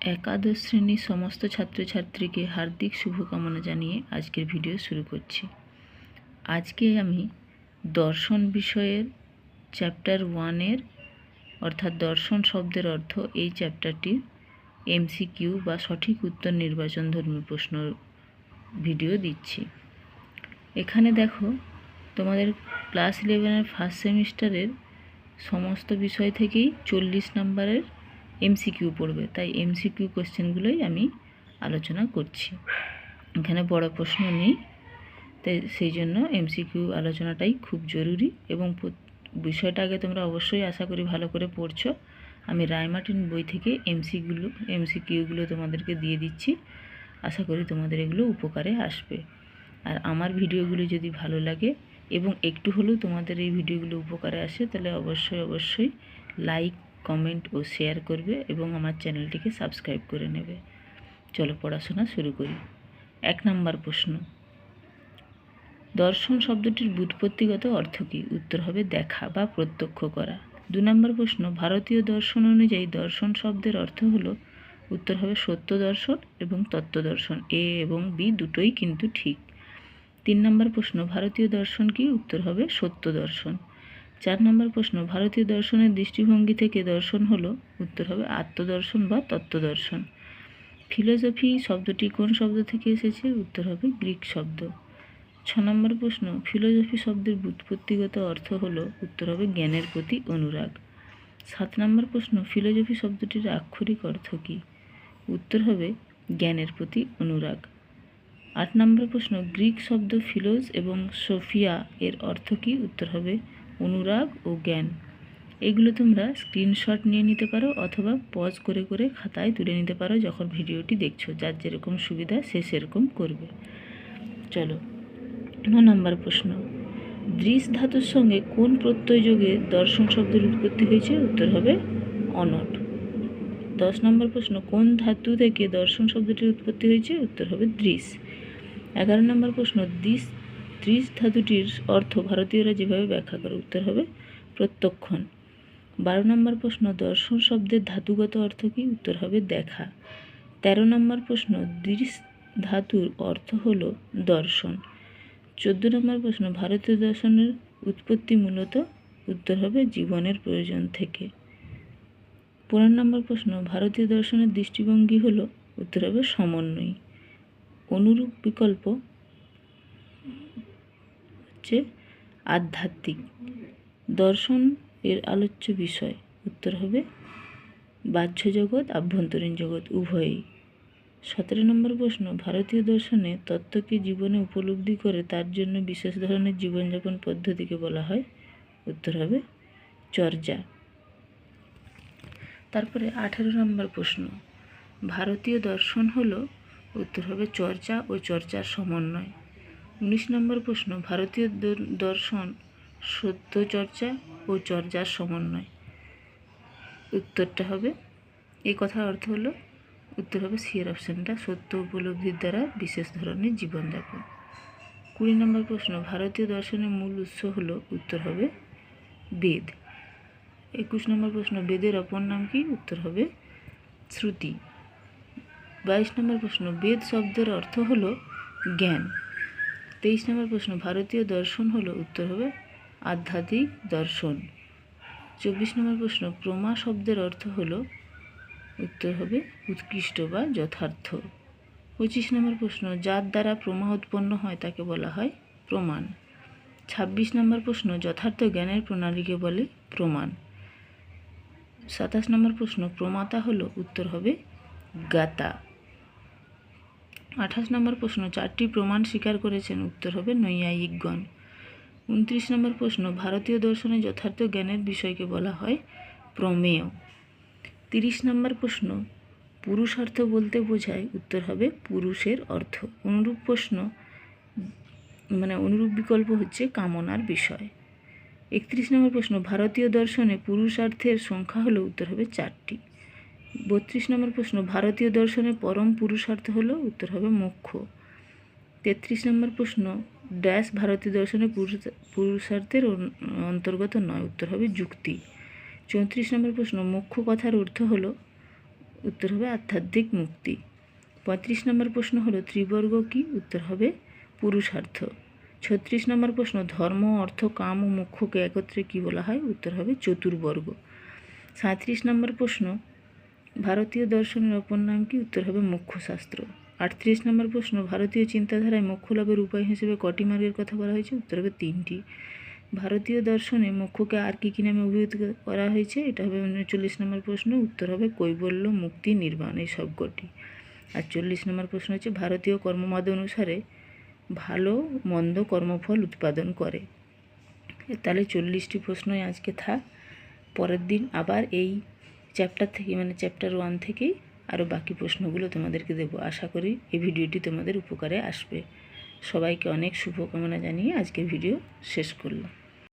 একাদশ শ্রেণির সমস্ত ছাত্রছাত্রীকে হার্দিক শুভকামনা জানিয়ে আজকের ভিডিও শুরু করছি। আজকে আমি দর্শন বিষয়ের চ্যাপ্টার ওয়ানের অর্থাৎ দর্শন শব্দের অর্থ এই চ্যাপ্টারটির এমসিকিউ বা সঠিক উত্তর নির্বাচনধর্মী প্রশ্ন ভিডিও দিচ্ছি। এখানে দেখো, তোমাদের ক্লাস ইলেভেনের ফার্স্ট সেমিস্টারের সমস্ত বিষয় থেকেই চল্লিশ নম্বরের এমসিকিউ পড়বে। তাই এমসিকিউ কোশ্চেনগুলোই আমি আলোচনা করছি। এখানে বড় প্রশ্ন নেই। তাই সেই জন্য এমসিকিউ আলোচনাটাই খুব জরুরি এবং বিষয়টা আগে তোমরা অবশ্যই আশা করি ভালো করে পড়ছো। আমি রায়মার্টিন বই থেকে এমসিগুলো এমসিকিউগুলো তোমাদেরকে দিয়ে দিচ্ছি। আশা করি তোমাদের এগুলো উপকারে আসবে। আর আমার ভিডিওগুলো যদি ভালো লাগে এবং একটু হলেও তোমাদের এই ভিডিওগুলো উপকারে আসে, তাহলে অবশ্যই অবশ্যই লাইক কমেন্ট ও শেয়ার করবে এবং আমার চ্যানেলটিকে সাবস্ক্রাইব করে নেবে। চলো পড়াশোনা শুরু করি। এক নম্বর প্রশ্ন। দর্শন শব্দটির ব্যুৎপত্তিগত অর্থ কী? উত্তর হবে দেখা বা প্রত্যক্ষ করা। দু নম্বর প্রশ্ন, ভারতীয় দর্শন অনুযায়ী দর্শন শব্দের অর্থ হলো, উত্তর হবে সত্য দর্শন এবং তত্ত্ব দর্শন। এ এবং বি দুটোই কিন্তু ঠিক। তিন নম্বর প্রশ্ন, ভারতীয় দর্শন কি? উত্তর হবে সত্য দর্শন। চার নম্বর প্রশ্ন, ভারতীয় দর্শনের দৃষ্টিভঙ্গি থেকে দর্শন হলো, উত্তর হবে আত্মদর্শন বা তত্ত্বদর্শন। ফিলোসফি শব্দটি কোন শব্দ থেকে এসেছে? উত্তর হবে গ্রিক শব্দ। ছ নম্বর প্রশ্ন, ফিলোসফি শব্দের ব্যুৎপত্তিগত অর্থ হলো, উত্তর হবে জ্ঞানের প্রতি অনুরাগ। সাত নম্বর প্রশ্ন, ফিলোসফি শব্দটির আক্ষরিক অর্থ কী? উত্তর হবে জ্ঞানের প্রতি অনুরাগ। আট নম্বর প্রশ্ন, গ্রিক শব্দ ফিলোজ এবং সোফিয়া এর অর্থ কী? উত্তর হবে অনুরাগ ও জ্ঞান। এগুলো তোমরা স্ক্রিনশট নিয়ে নিতে পারো অথবা পজ করে করে খাতায় তুলে নিতে পারো যখন ভিডিওটি দেখছ। যার যেরকম সুবিধা সে সেরকম করবে। চলো, ন নম্বর প্রশ্ন। দৃশ ধাতুর সঙ্গে কোন প্রত্যয় যোগে দর্শন শব্দের উৎপত্তি হয়েছে? উত্তর হবে অনট। দশ নম্বর প্রশ্ন, কোন ধাতু থেকে দর্শন শব্দটির উৎপত্তি হয়েছে? উত্তর হবে দৃশ। এগারো নম্বর প্রশ্ন, দৃশ দৃশ ধাতুটির অর্থ ভারতীয়রা যেভাবে ব্যাখ্যা করে, উত্তর হবে প্রত্যক্ষণ। বারো নম্বর প্রশ্ন, দর্শন শব্দের ধাতুগত অর্থ কী? উত্তর হবে দেখা। তেরো নম্বর প্রশ্ন, দৃশ ধাতুর অর্থ হলো দর্শন। চোদ্দ নম্বর প্রশ্ন, ভারতীয় দর্শনের উৎপত্তি মূলত, উত্তর হবে জীবনের প্রয়োজন থেকে। পনেরো নম্বর প্রশ্ন, ভারতীয় দর্শনের দৃষ্টিভঙ্গি হলো, উত্তর হবে সমন্বয়। অনুরূপ বিকল্প হচ্ছে আধ্যাত্মিক। দর্শন এর আলোচ্য বিষয়। উত্তর হবে বাহ্য জগৎ আভ্যন্তরীণ জগৎ, উভয়ই। সতেরো নম্বর প্রশ্ন, ভারতীয় দর্শনে তত্ত্বকে জীবনে উপলব্ধি করে তার জন্য বিশেষ ধরনের জীবনযাপন পদ্ধতিকে বলা হয়। উত্তর হবে, চর্যা। তারপরে আঠেরো নম্বর প্রশ্ন, ভারতীয় দর্শন হলো, উত্তর হবে চর্চা ও চর্চার সমন্বয়। উনিশ নম্বর প্রশ্ন, ভারতীয় দর্শন সত্য চর্চা ও চর্চার সমন্বয়। উত্তরটা হবে, এই কথার অর্থ হলো, উত্তর হবে সিয়ের অপশানটা, সত্য উপলব্ধির দ্বারা বিশেষ ধরনের জীবনযাপন। কুড়ি নম্বর প্রশ্ন, ভারতীয় দর্শনের মূল উৎস হলো, উত্তর হবে বেদ। একুশ নম্বর প্রশ্ন, বেদের অপর নাম কি? উত্তর হবে শ্রুতি। বাইশ নম্বর প্রশ্ন, বেদ শব্দের অর্থ হলো জ্ঞান। তেইশ নম্বর প্রশ্ন, ভারতীয় দর্শন হলো উত্তর হবে আধ্যাত্মিক দর্শন। চব্বিশ নম্বর প্রশ্ন, প্রমা শব্দের অর্থ হলো উত্তর হবে উৎকৃষ্ট বা যথার্থ। পঁচিশ নম্বর প্রশ্ন, যার দ্বারা প্রমা উৎপন্ন হয় তাকে বলা হয় প্রমাণ। ছাব্বিশ নম্বর প্রশ্ন, যথার্থ জ্ঞানের প্রণালীকে বলে প্রমাণ। সাতাশ নম্বর প্রশ্ন, প্রমাতা হলো উত্তর হবে গাতা। আঠাশ নম্বর প্রশ্ন, চারটি প্রমাণ স্বীকার করেছেন। উত্তর হবে নৈয়ায়িকগণ। উনত্রিশ নম্বর প্রশ্ন, ভারতীয় দর্শনে যথার্থ জ্ঞানের বিষয়কে বলা হয় প্রমেয়। তিরিশ নম্বর প্রশ্ন পুরুষার্থ বলতে বোঝায়, উত্তর হবে পুরুষের অর্থ। অনুরূপ প্রশ্ন মানে অনুরূপ বিকল্প হচ্ছে কামনার বিষয়। একত্রিশ নম্বর প্রশ্ন, ভারতীয় দর্শনে পুরুষার্থের সংখ্যা হলো, উত্তর হবে চারটি। বত্রিশ নম্বর প্রশ্ন, ভারতীয় দর্শনে পরম পুরুষার্থ হলো, উত্তর হবে মোক্ষ। তেত্রিশ নম্বর প্রশ্ন, ড্যাশ ভারতীয় দর্শনে পুরুষ- পুরুষার্থের অন- অন্তর্গত নয়, উত্তর হবে যুক্তি। চৌত্রিশ নম্বর প্রশ্ন, মোক্ষ কথার অর্থ হলো, উত্তর হবে আধ্যাত্মিক মুক্তি। পঁয়ত্রিশ নম্বর প্রশ্ন হলো, ত্রিবর্গ কি, উত্তর হবে পুরুষার্থ। ছত্রিশ নম্বর প্রশ্ন, ধর্ম, অর্থ, কাম ও মোক্ষকে একত্রে কি বলা হয়, উত্তর হবে চতুর্বর্গ। সাঁত্রিশ নম্বর প্রশ্ন ভারতীয় দর্শনের অপর নাম কি? উত্তর হবে মোক্ষশাস্ত্র। আটত্রিশ নম্বর প্রশ্ন, ভারতীয় চিন্তাধারায় মোক্ষ লাভের উপায় হিসেবে কটি মার্গের কথা বলা হয়েছে? উত্তর হবে তিনটি। ভারতীয় দর্শনে মোক্ষকে আর কী কী নামে অভিহিত করা হয়েছে? এটা হবে উনচল্লিশ নম্বর প্রশ্ন, উত্তর হবে কৈবল্য মুক্তি নির্বাণ এই সবকটি আর চল্লিশ নম্বর প্রশ্ন হচ্ছে, ভারতীয় কর্মমাদ অনুসারে ভালো, মন্দ কর্মফল উৎপাদন করে। তাহলে চল্লিশটি প্রশ্নই আজকে থাক। পরের দিন আবার এই চ্যাপ্টার থেকে মানে চ্যাপ্টার ওয়ান থেকেই আরও বাকি প্রশ্নগুলো তোমাদেরকে দেবো। আশা করি এই ভিডিওটি তোমাদের উপকারে আসবে। সবাইকে অনেক শুভকামনা জানিয়ে আজকে ভিডিও শেষ করলাম।